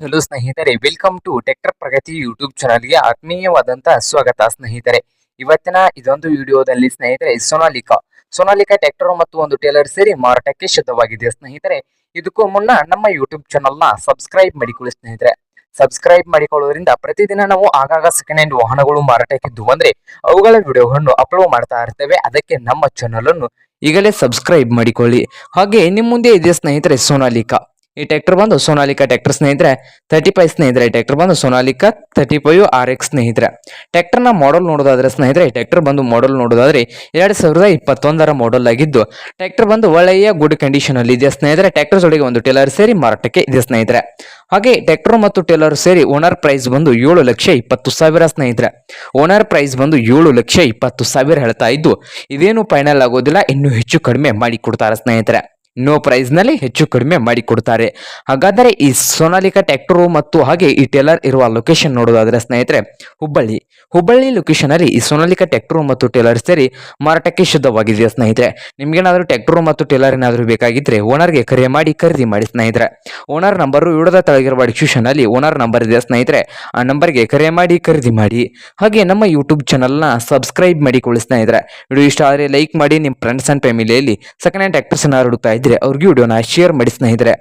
Hello ಸ್ನೇಹಿತರೆ welcome to tractor Pragati YouTube ಚಾನಲ್ಗೆ ಆತ್ಮೀಯವಾದಂತಹ ಸ್ವಾಗತ ಸ್ನೇಹಿತರೆ. ಇವತ್ತಿನ ಇದೊಂದು ವಿಡಿಯೋದಲ್ಲಿ ಸ್ನೇಹಿತರೆ ಸೋನಾಲಿಕಾ ಸೋನಾಲಿಕಾ ಟ್ರ್ಯಾಕ್ಟರ್ ಮತ್ತು ಒಂದು ಟೇಲರ್ ಸೇರಿ ಮಾರಾಟಕ್ಕೆ ಶುದ್ಧವಾಗಿದೆ ಸ್ನೇಹಿತರೆ. ಇದಕ್ಕೂ ಮುನ್ನ ನಮ್ಮ ಯೂಟ್ಯೂಬ್ನ ಸಬ್ಸ್ಕ್ರೈಬ್ ಮಾಡಿಕೊಳ್ಳಿ ಸ್ನೇಹಿತರೆ. ಸಬ್ಸ್ಕ್ರೈಬ್ ಮಾಡಿಕೊಳ್ಳೋದ್ರಿಂದ ಪ್ರತಿದಿನ ನಾವು ಆಗಾಗ ಸೆಕೆಂಡ್ ಹ್ಯಾಂಡ್ ವಾಹನಗಳು ಮಾರಾಟಕ್ಕಿದ್ದು ಅಂದ್ರೆ ಅವುಗಳ ವಿಡಿಯೋಗಳನ್ನು ಅಪ್ಲೋಡ್ ಮಾಡ್ತಾ ಇರ್ತೇವೆ. ಅದಕ್ಕೆ ನಮ್ಮ ಚಾನಲ್ ಅನ್ನು ಈಗಲೇ ಸಬ್ಸ್ಕ್ರೈಬ್ ಮಾಡಿಕೊಳ್ಳಿ. ಹಾಗೆ ನಿಮ್ಮ ಮುಂದೆ ಇದೆ ಸ್ನೇಹಿತರೆ ಸೋನಾಲಿಕಾ ಈ ಟ್ರ್ಯಾಕ್ಟರ್ ಬಂದು ಸೋನಾಲಿಕಾ ಟ್ರ್ಯಾಕ್ಟರ್ ಸ್ನೇಹಿತರೆ ತರ್ಟಿ ಫೈವ್ ಸ್ನೇಹಿತರೆ ಈ ಟ್ರ್ಯಾಕ್ಟರ್ ಬಂದು Sonalika thirty five R X ಸ್ನೇಹಿತರೆ. ಟ್ರ್ಯಾಕ್ಟರ್ನ ಮಾಡಲ್ ನೋಡೋದಾದ್ರೆ ಸ್ನೇಹಿತರೆ, ಈ ಟ್ರ್ಯಾಕ್ಟರ್ ಬಂದು ಮಾಡಲ್ ನೋಡೋದಾದ್ರೆ ಎರಡು ಸಾವಿರದ ಇಪ್ಪತ್ತೊಂದರ ಮಾಡಲ್ ಆಗಿದ್ದು, ಟ್ರ್ಯಾಕ್ಟರ್ ಬಂದು ಒಳ್ಳೆಯ ಗುಡ್ ಕಂಡೀಷನ್ ಅಲ್ಲಿ ಇದೆ ಸ್ನೇಹಿತರೆ. ಟ್ರ್ಯಾಕ್ಟರ್ ಜೊತೆಗೆ ಒಂದು ಟೇಲರ್ ಸೇರಿ ಮಾರಾಟಕ್ಕೆ ಇದೆ ಸ್ನೇಹಿತರೆ. ಹಾಗೆ ಟ್ರ್ಯಾಕ್ಟರ್ ಮತ್ತು ಟೇಲರ್ ಸೇರಿ ಓನರ್ ಪ್ರೈಸ್ ಬಂದು ಏಳು ಲಕ್ಷ ಇಪ್ಪತ್ತು ಸಾವಿರ ಸ್ನೇಹಿತರೆ. ಓನರ್ ಪ್ರೈಸ್ ಬಂದು ಏಳು ಲಕ್ಷ ಇಪ್ಪತ್ತು ಸಾವಿರ ಹೇಳ್ತಾ ಇದ್ದು, ಇದೇನು ಫೈನಲ್ ಆಗೋದಿಲ್ಲ, ಇನ್ನೂ ಹೆಚ್ಚು ಕಡಿಮೆ ಮಾಡಿ ಕೊಡ್ತಾರೆ ಸ್ನೇಹಿತರೆ. ನೋ ಪ್ರೈಸ್ನಲ್ಲಿ ಹೆಚ್ಚು ಕಡಿಮೆ ಮಾಡಿಕೊಡ್ತಾರೆ. ಹಾಗಾದರೆ ಈ ಸೋನಾಲಿಕಾ ಟ್ಯಾಕ್ಟರು ಮತ್ತು ಹಾಗೆ ಈ ಟೇಲರ್ ಇರುವ ಲೊಕೇಶನ್ ನೋಡೋದಾದ್ರೆ ಸ್ನೇಹಿತರೆ, ಹುಬ್ಬಳ್ಳಿ. ಹುಬ್ಬಳ್ಳಿ ಲೊಕೇಶನ್ ಅಲ್ಲಿ ಈ ಸೋನಾಲಿಕಾ ಟೆಕ್ಟ್ರೋ ಮತ್ತು ಟೇಲರ್ ಸೇರಿ ಮಾರಾಟಕ್ಕೆ ಶುದ್ಧವಾಗಿದೆ ಸ್ನೇಹಿತರೆ? ನಿಮ್ಗೇನಾದ್ರೂ ಟೆಕ್ಟ್ರೋ ಮತ್ತು ಟೇಲರ್ ಏನಾದರೂ ಬೇಕಾಗಿದ್ರೆ ಓನರ್ಗೆ ಕರೆ ಮಾಡಿ ಖರೀದಿ ಮಾಡಿ ಸ್ನೇಹಿತರೆ. ಓನರ್ ನಂಬರು ವಿಡದ ತಳಗಿರುವ ಡಿಸ್ಕ್ರಿಪ್ಷನ್ ಅಲ್ಲಿ ಓನರ್ ನಂಬರ್ ಇದೆ ಸ್ನೇಹಿತರೆ? ಆ ನಂಬರ್ಗೆ ಕರೆ ಮಾಡಿ ಖರೀದಿ ಮಾಡಿ. ಹಾಗೆ ನಮ್ಮ ಯೂಟ್ಯೂಬ್ ಚಾನಲ್ನ ಸಬ್ಸ್ಕ್ರೈಬ್ ಮಾಡಿಕೊಳ್ಳಿ ಸ್ನೇಹಿತರೆ. ವಿಡಿಯೋ ಇಷ್ಟ ಆದರೆ ಲೈಕ್ ಮಾಡಿ ನಿಮ್ಮ ಫ್ರೆಂಡ್ಸ್ ಅಂಡ್ ಫ್ಯಾಮಿಲಿಯಲ್ಲಿ ಸೆಕೆಂಡ್ ಹ್ಯಾಂಡ್ ಟ್ಯಾಕ್ಟರ್ಸ್ ಏನಾದ್ರು ಹುಡುಕ್ತಾ ಇದ್ರೆ ಅವ್ರಿಗೆ ವಿಡಿಯೋನ ಶೇರ್ ಮಾಡಿ ಸ್ನೇಹಿತರೆ.